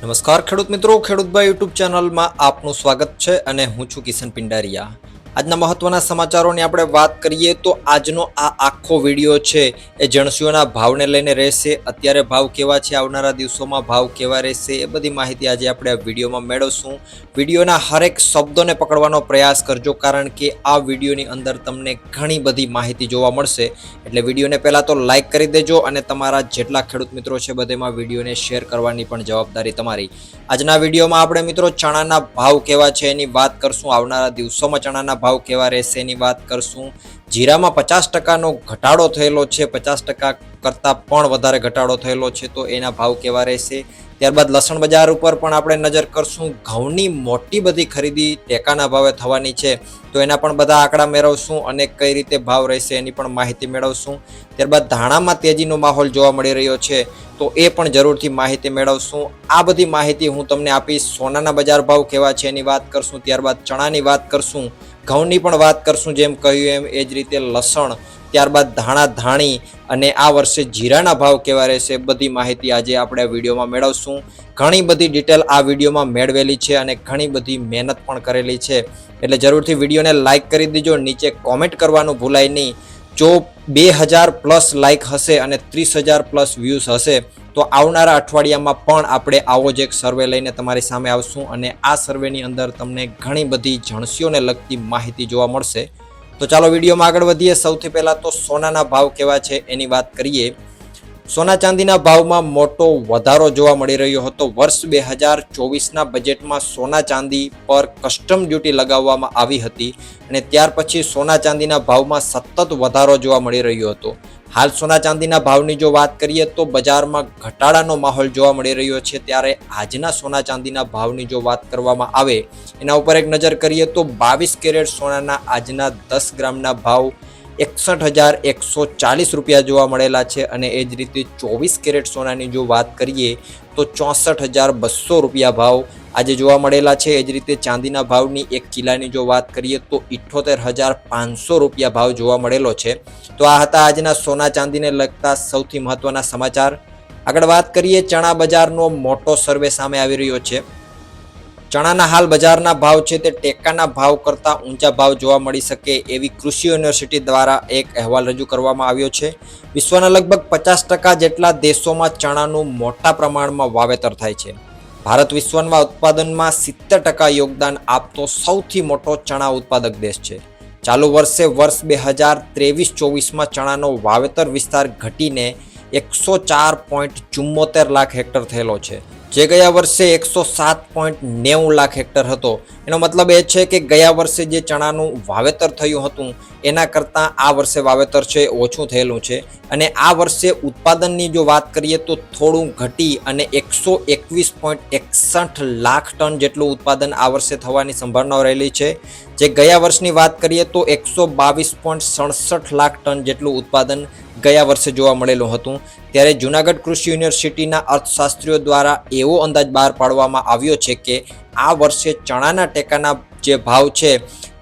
નમસ્કાર ખેડૂત મિત્રો ખેડૂતભાઈ યુટ્યુબ ચેનલમાં આપનું સ્વાગત છે અને હું છું કિશન પિંડારિયા. આજના મહત્વના સમાચારોની આપણે વાત કરીએ તો આજનો આ આખો વીડિયો છે એ જણસીઓના ભાવને લઈને રહેશે. અત્યારે ભાવ કેવા છે? આવનારા દિવસોમાં ભાવ કેવા રહેશે? એ બધી માહિતી આજે આપણે આ વિડીયોમાં મેળવશું. વિડીયોના હરેક શબ્દોને પકડવાનો પ્રયાસ કરજો, કારણ કે આ વિડીયોની અંદર તમને ઘણી બધી માહિતી જોવા મળશે. એટલે વિડીયોને પહેલાં તો લાઇક કરી દેજો અને તમારા જેટલા ખેડૂત મિત્રો છે બધેમાં વિડીયોને શેર કરવાની પણ જવાબદારી તમારી. આજના વિડીયોમાં આપણે મિત્રો ચણાના ભાવ કેવા છે એની વાત કરશું. આવનારા દિવસોમાં ચણાના ભાવ કેવા રહેશે એની વાત કરશું. જીરામાં પચાસ ટકાનો ઘટાડો થયેલો છે. પચાસ ટકા કરતાં પણ વધારે ઘટાડો થયેલો છે તો એના ભાવ કેવા રહેશે? ત્યારબાદ લસણ બજાર ઉપર પણ આપણે નજર કરશું. ઘઉંની મોટી બધી ખરીદી ટેકાના ભાવે થવાની છે તો એના પણ બધા આંકડા મેળવશું અને કઈ રીતે ભાવ રહેશે એની પણ માહિતી મેળવશું. ત્યારબાદ ધાણામાં તેજીનો માહોલ જોવા મળી રહ્યો છે તો એ પણ જરૂરથી માહિતી મેળવશું. આ બધી માહિતી હું તમને આપીશ. સોનાના બજાર ભાવ કેવા છે એની વાત કરશું. ત્યારબાદ ચણાની વાત કરશું. ઘઉંની પણ વાત કરશું જેમ કહ્યું એમ એ જ રીતે લસણ, ત્યારબાદ ધાણા ધાણી અને આ વર્ષે જીરાના ભાવ કેવા રહેશે બધી માહિતી આજે આપણે આ વિડીયોમાં મેળવશું. ઘણી બધી ડિટેલ આ વિડીયોમાં મેળવેલી છે અને ઘણી બધી મહેનત પણ કરેલી છે. એટલે જરૂરથી વિડીયોને લાઇક કરી દેજો, નીચે કોમેન્ટ કરવાનું ભૂલાય નહીં. જો બે હજાર પ્લસ લાઇક હશે અને ત્રીસ હજાર પ્લસ વ્યૂઝ હશે, તો આવનારા અઠવાડિયામાં પણ આપણે આવો જ એક સર્વે લઈને તમારી સામે આવશું અને આ સર્વેની અંદર તમને ઘણી બધી જણસીઓને લગતી માહિતી જોવા મળશે. તો ચાલો વિડીયોમાં આગળ વધીએ. સૌથી પહેલાં તો સોનાના ભાવ કેવા છે એની વાત કરીએ. સોના ચાંદીના ભાવમાં મોટો વધારો જોવા મળી રહ્યો હતો. વર્ષ બે હજાર ચોવીસના બજેટમાં સોના ચાંદી પર કસ્ટમ ડ્યુટી લગાવવામાં આવી હતી અને ત્યાર પછી સોના ચાંદીના ભાવમાં સતત વધારો જોવા મળી રહ્યો હતો. હાલ સોના ચાંદીના ભાવની જો વાત કરીએ તો બજારમાં ઘટાડાનો માહોલ જોવા મળી રહ્યો છે. ત્યારે આજના સોના ચાંદીના ભાવની જો વાત કરવામાં આવે, એના ઉપર એક નજર કરીએ તો બાવીસ કેરેટ સોનાના આજના દસ ગ્રામના ભાવ એકસઠ હજાર એકસો ચાલીસ રૂપિયા જોવા મળેલા છે અને એ જ રીતે ચોવીસ કેરેટ સોનાની જો વાત કરીએ, તો ચોસઠ હજાર બસો રૂપિયા ભાવ આજે જોવા મળેલા છે. એ જ રીતે ચાંદીના ભાવની એક કિલ્લાની જો વાત કરીએ, તો ઇઠ્ઠોતેર હજાર પાંચસો રૂપિયા ભાવ જોવા મળેલો છે. તો આ હતા આજના સોના ચાંદીને લગતા સૌથી મહત્વના સમાચાર. આગળ વાત કરીએ, ચણા બજારનો મોટો સર્વે સામે આવી રહ્યો છે. ચણાના હાલ બજારના ભાવ છે તે ટેકાના ભાવ કરતાં ઊંચા ભાવ જોવા મળી શકે એવી કૃષિ યુનિવર્સિટી દ્વારા એક અહેવાલ રજૂ કરવામાં આવ્યો છે. વિશ્વના લગભગ પચાસ ટકા જેટલા દેશોમાં ચણાનું મોટા પ્રમાણમાં વાવેતર થાય છે. ભારત વિશ્વના ઉત્પાદનમાં સિત્તેર ટકા યોગદાન આપતો સૌથી મોટો ચણા ઉત્પાદક દેશ છે. ચાલુ વર્ષે વર્ષ બે હજાર ત્રેવીસ ચોવીસમાં ચણાનો વાવેતર વિસ્તાર ઘટીને એકસો ચાર પોઈન્ટ ચુમ્મોતેર લાખ હેક્ટર થયેલો છે. જે ગયા વર્ષે એકસો સાત પોઈન્ટ નેવું લાખ હેક્ટર હતો. એનો મતલબ એ છે કે ગયા વર્ષે જે ચણાનું વાવેતર થયું હતું એના કરતાં આ વર્ષે વાવેતર છે, ઓછું થયેલું છે. અને આ વર્ષે ઉત્પાદનની જો વાત કરીએ તો થોડું ઘટી અને એકસો એકવીસ પોઈન્ટ એકસઠ લાખ ટન જેટલું ઉત્પાદન આ વર્ષે થવાની સંભાવનાઓ રહેલી છે. જે ગયા વર્ષની વાત કરીએ તો એકસો બાવીસ પોઈન્ટ સડસઠ લાખ ટન જેટલું ઉત્પાદન ગયા વર્ષે જોવા મળેલું હતું. ત્યારે જુનાગઢ કૃષિ યુનિવર્સિટીના અર્થશાસ્ત્રીઓ દ્વારા એવો અંદાજ બહાર પાડવામાં આવ્યો છે કે આ વર્ષે ચણાના ટેકાના જે ભાવ છે,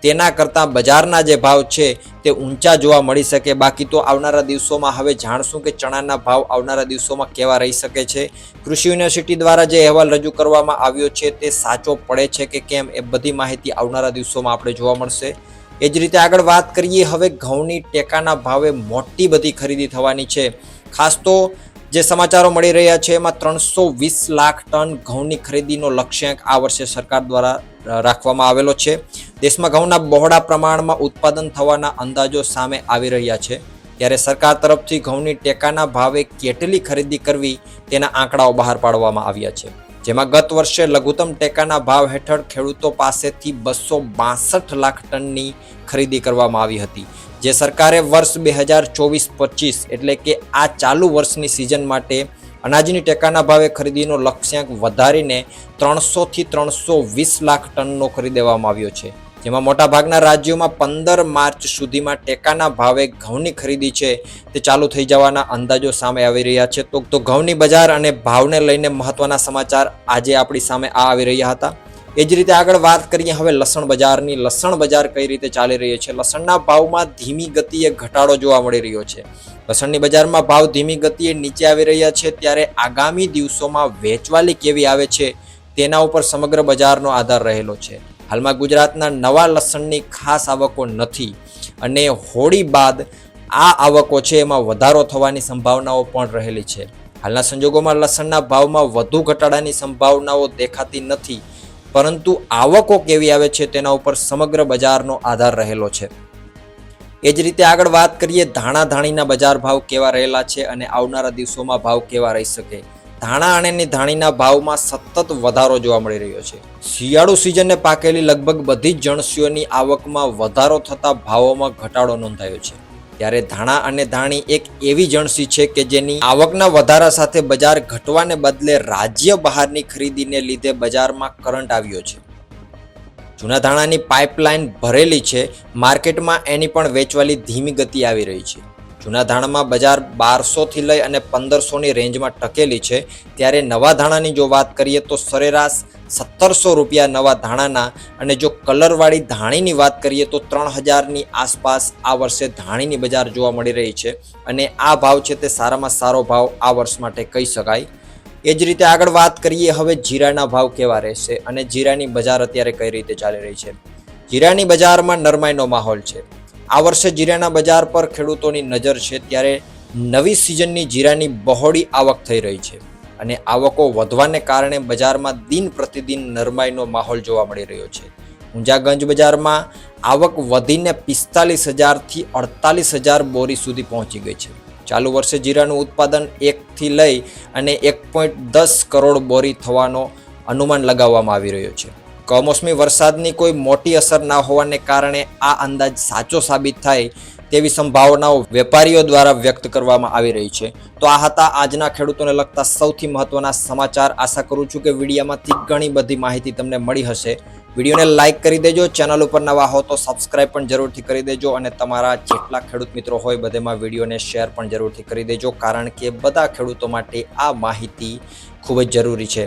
તેના કરતાં બજારના જે ભાવ છે, તે ઊંચા જોવા મળી શકે. બાકી તો આવનારા દિવસોમાં હવે જાણશું કે ચણાના ભાવ આવનારા દિવસોમાં કેવા રહી શકે છે. કૃષિ યુનિવર્સિટી દ્વારા જે અહેવાલ રજૂ કરવામાં આવ્યો છે, તે સાચો પડે છે કે કેમ એ બધી માહિતી આવનારા દિવસોમાં આપણે જોવા મળશે. એ જ રીતે આગળ વાત કરીએ, હવે ઘઉંની ટેકાના ભાવે મોટી બધી ખરીદી થવાની છે. ખાસ તો જે સમાચારો મળી રહ્યા છે, એમાં ત્રણસો વીસ લાખ ટન ઘઉંની ખરીદીનો લક્ષ્યાંક આ વર્ષે સરકાર દ્વારા રાખવામાં આવેલો છે. દેશમાં ઘઉંના બહોળા પ્રમાણમાં ઉત્પાદન થવાના અંદાજો સામે આવી રહ્યા છે. ત્યારે સરકાર તરફથી ઘઉંની ટેકાના ભાવે કેટલી ખરીદી કરવી તેના આંકડાઓ બહાર પાડવામાં આવ્યા છે. જેમાં ગત વર્ષે લઘુત્તમ ટેકાના ભાવ હેઠળ ખેડૂતો પાસેથી બસો બાસઠ લાખ ટનની ખરીદી કરવામાં આવી હતી, જે સરકારે વર્ષ બે હજાર ચોવીસ પચીસ એટલે કે આ ચાલુ વર્ષની સિઝન માટે અનાજની ટેકાના ભાવે ખરીદીનો લક્ષ્યાંક વધારીને ત્રણસોથી ત્રણસો વીસ લાખ ટનનો ખરીદેવામાં આવ્યો છે. જેમાં મોટાભાગના રાજ્યોમાં પંદર માર્ચ સુધીમાં ટેકાના ભાવે ઘઉંની ખરીદી છે. તે ચાલુ થઈ જવાના અંદાજો સામે આવી રહ્યા છે. તો ઘઉંની બજાર અને ભાવને લઈને મહત્વના સમાચાર આજે આપણી સામે આ આવી રહ્યા હતા. એ જ રીતે આગળ વાત કરીએ હવે લસણ બજારની. લસણ બજાર કઈ રીતે ચાલી રહ્યો છે? લસણના ભાવમાં ધીમી ગતિએ ઘટાડો જોવા મળી રહ્યો છે. લસણની બજારમાં ભાવ ધીમી ગતિએ નીચે આવી રહ્યા છે ત્યારે આગામી દિવસોમાં વેચવાલી કેવી આવે છે તેના ઉપર સમગ્ર બજારનો આધાર રહેલો છે. હાલમાં ગુજરાતના નવા લસણની ખાસ આવકો નથી અને હોળી બાદ આ આવકો છે એમાં વધારો થવાની સંભાવનાઓ પણ રહેલી છે. હાલના સંજોગોમાં લસણના ભાવમાં વધુ ઘટાડાની સંભાવનાઓ દેખાતી નથી, પરંતુ આવકો કેવી આવે છે તેના ઉપર સમગ્ર બજારનો આધાર રહેલો છે. એ જ રીતે આગળ વાત કરીએ ધાણા ધાણીના બજાર ભાવ કેવા રહેલા છે અને આવનારા દિવસોમાં ભાવ કેવા રહી શકે. ધાણા અને ધાણીના ભાવમાં સતત વધારો જોવા મળી રહ્યો છે. શિયાળુ સિઝનને પાકેલી લગભગ બધી જ જણસીઓની આવકમાં વધારો થતા ભાવોમાં ઘટાડો નોંધાયો છે. ત્યારે ધાણા અને ધાણી એક એવી જણસી છે કે જેની આવકના વધારા સાથે બજાર ઘટવાને બદલે રાજ્ય બહારની ખરીદીને લીધે બજારમાં કરંટ આવ્યો છે. જૂના ધાણાની પાઇપલાઇન ભરેલી છે, માર્કેટમાં એની પણ વેચવાલી ધીમી ગતિ આવી રહી છે. જૂના ધાણામાં બજાર બારસોથી લઈ અને પંદરસોની રેન્જમાં ટકેલી છે. ત્યારે નવા ધાણાની જો વાત કરીએ તો સરેરાશ સત્તરસો રૂપિયા નવા ધાણાના અને જો કલરવાળી ધાણીની વાત કરીએ તો ત્રણ હજારની આસપાસ આ વર્ષે ધાણીની બજાર જોવા મળી રહી છે અને આ ભાવ છે તે સારામાં સારો ભાવ આ વર્ષ માટે કહી શકાય. એ જ રીતે આગળ વાત કરીએ, હવે જીરાના ભાવ કેવા રહેશે અને જીરાની બજાર અત્યારે કઈ રીતે ચાલી રહી છે? જીરાની બજારમાં નરમાઈનો માહોલ છે. આ વર્ષે જીરાના બજાર પર ખેડૂતોની નજર છે ત્યારે નવી સિઝનની જીરાની બહોળી આવક થઈ રહી છે અને આવકો વધવાને કારણે બજારમાં દિન પ્રતિદિન નરમાઈનો માહોલ જોવા મળી રહ્યો છે. ઊંઝાગંજ બજારમાં આવક વધીને પિસ્તાલીસ હજારથી અડતાલીસ હજાર બોરી સુધી પહોંચી ગઈ છે. ચાલુ વર્ષે જીરાનું ઉત્પાદન એકથી લઈ અને એક પોઈન્ટ દસ કરોડ બોરી થવાનો અનુમાન લગાવવામાં આવી રહ્યો છે. કમોસમી વરસાદની કોઈ મોટી અસર ના હોવાને કારણે આ અંદાજ સાચો સાબિત થાય તેવી સંભાવનાઓ વેપારીઓ દ્વારા વ્યક્ત કરવામાં આવી રહી છે. તો આ હતા આજના ખેડૂતોને લગતા સૌથી મહત્વના સમાચાર. આશા કરું છું કે વિડીયામાંથી ઘણી બધી માહિતી તમને મળી હશે. વિડીયોને લાઇક કરી દેજો, ચેનલ ઉપર નવા હો તો સબસ્ક્રાઇબ પણ જરૂરથી કરી દેજો અને તમારા જેટલા ખેડૂત મિત્રો હોય બધેમાં વિડીયોને શેર પણ જરૂરથી કરી દેજો, કારણ કે બધા ખેડૂતો માટે આ માહિતી ખૂબ જ જરૂરી છે.